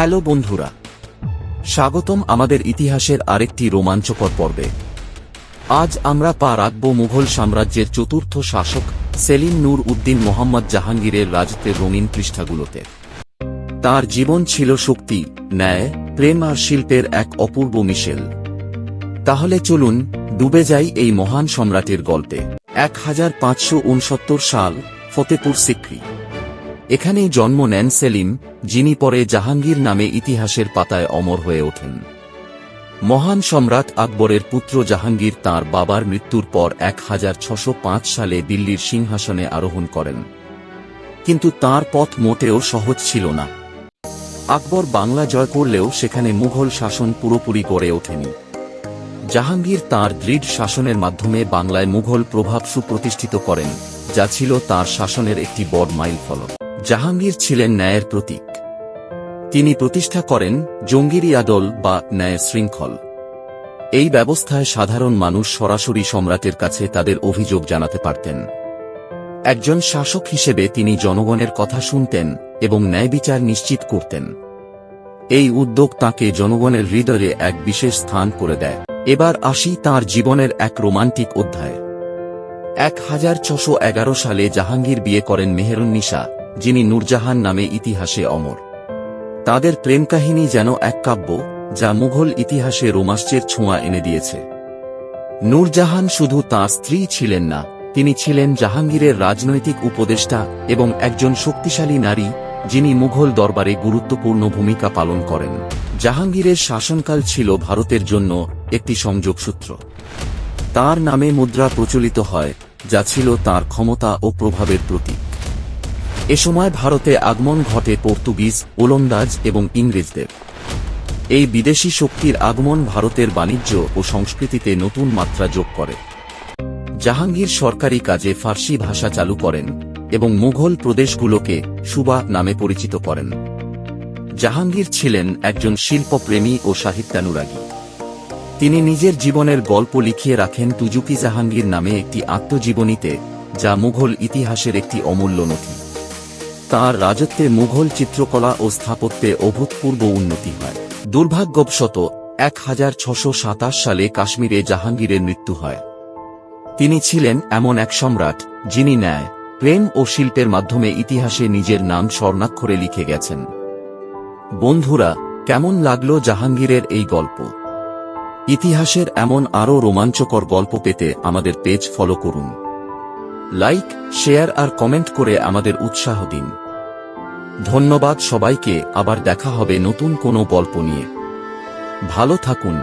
Hello বন্ধুরা, স্বাগতম আমাদের ইতিহাসের আরেকটি রোমাঞ্চকর পর্বে। আজ আমরা পা রাখব মুঘল সাম্রাজ্যের চতুর্থ শাসক সেলিম নূর উদ্দিন মোহাম্মদ জাহাঙ্গীরের রাজত্বের রঙিন পৃষ্ঠাগুলোতে। তার জীবন ছিল শক্তি, ন্যায়, প্রেম আর শিল্পের এক অপূর্ব মিশেল। তাহলে চলুন ডুবে যাই এই মহান সম্রাটের গল্পে। এক হাজার পাঁচশো উনসত্তর সাল ফতেপুর সিক্রি। এখানেই জন্ম নেন সেলিম, যিনি পরে জাহাঙ্গীর নামে ইতিহাসের পাতায় অমর হয়ে ওঠেন। মহান সম্রাট আকবরের পুত্র জাহাঙ্গীর তার বাবার মৃত্যুর পর এক সালে দিল্লির সিংহাসনে আরোহণ করেন। কিন্তু তার পথ মোটেও সহজ ছিল না। আকবর বাংলা জয় করলেও সেখানে মুঘল শাসন পুরোপুরি গড়ে ওঠেনি। জাহাঙ্গীর তার দৃঢ় শাসনের মাধ্যমে বাংলায় মুঘল প্রভাব সুপ্রতিষ্ঠিত করেন, যা ছিল তার শাসনের একটি বড় মাইল ফলক জাহাঙ্গীর ছিলেন ন্যায়ের প্রতীক। তিনি প্রতিষ্ঠা করেন জঙ্গিরি আদল বা ন্যায় শৃঙ্খল। এই ব্যবস্থায় সাধারণ মানুষ সরাসরি সম্রাটের কাছে তাদের অভিযোগ জানাতে পারতেন। একজন শাসক হিসেবে তিনি জনগণের কথা শুনতেন এবং ন্যায় বিচার নিশ্চিত করতেন। এই উদ্যোগ তাকে জনগণের হৃদয়ে এক বিশেষ স্থান করে দেয়। এবার আসি তার জীবনের এক রোমান্টিক অধ্যায়। এক হাজার ছশো এগারো সালে জাহাঙ্গীর বিয়ে করেন মেহেরুন্নিসা যিনি নূরজাহান নামে ইতিহাসে অমর। তাদের প্রেম কাহিনী যেন এক কাব্য, যা মুঘল ইতিহাসে রোমাঞ্চের ছোঁয়া এনে দিয়েছে। নূরজাহান শুধু তাঁর স্ত্রী ছিলেন না, তিনি ছিলেন জাহাঙ্গীরের রাজনৈতিক উপদেষ্টা এবং একজন শক্তিশালী নারী, যিনি মুঘল দরবারে গুরুত্বপূর্ণ ভূমিকা পালন করেন। জাহাঙ্গীরের শাসনকাল ছিল ভারতের জন্য একটি সংযোগসূত্র। তার নামে মুদ্রা প্রচলিত হয়, যা ছিল তার ক্ষমতা ও প্রভাবের প্রতীক। এ সময় ভারতে আগমন ঘটে পর্তুগিজ, ওলন্দাজ এবং ইংরেজদের। এই বিদেশি শক্তির আগমন ভারতের বাণিজ্য ও সংস্কৃতিতে নতুন মাত্রা যোগ করে। জাহাঙ্গীর সরকারি কাজে ফার্সি ভাষা চালু করেন এবং মুঘল প্রদেশগুলোকে সুবা নামে পরিচিত করেন। জাহাঙ্গীর ছিলেন একজন শিল্পপ্রেমী ও সাহিত্যানুরাগী। তিনি নিজের জীবনের গল্প লিখিয়ে রাখেন তুজুকি জাহাঙ্গীর নামে একটি আত্মজীবনীতে, যা মুঘল ইতিহাসের একটি অমূল্য নথি। তার রাজত্বে মুঘল চিত্রকলা ও স্থাপত্যে অভূতপূর্ব উন্নতি হয়। দুর্ভাগ্যবশত, এক হাজার সালে কাশ্মীরে জাহাঙ্গীরের মৃত্যু হয়। তিনি ছিলেন এমন এক সম্রাট, যিনি ন্যায়, প্রেম ও শিল্পের মাধ্যমে ইতিহাসে নিজের নাম স্বর্ণাক্ষরে লিখে গেছেন। বন্ধুরা, কেমন লাগল জাহাঙ্গীরের এই গল্প? ইতিহাসের এমন আরও রোমাঞ্চকর গল্প পেতে আমাদের পেজ ফলো করুন। লাইক, শেয়ার আর কমেন্ট করে আমাদের উৎসাহ দিন। ধন্যবাদ সবাইকে, আবার দেখা হবে নতুন কোনো গল্প নিয়ে। ভালো থাকুন।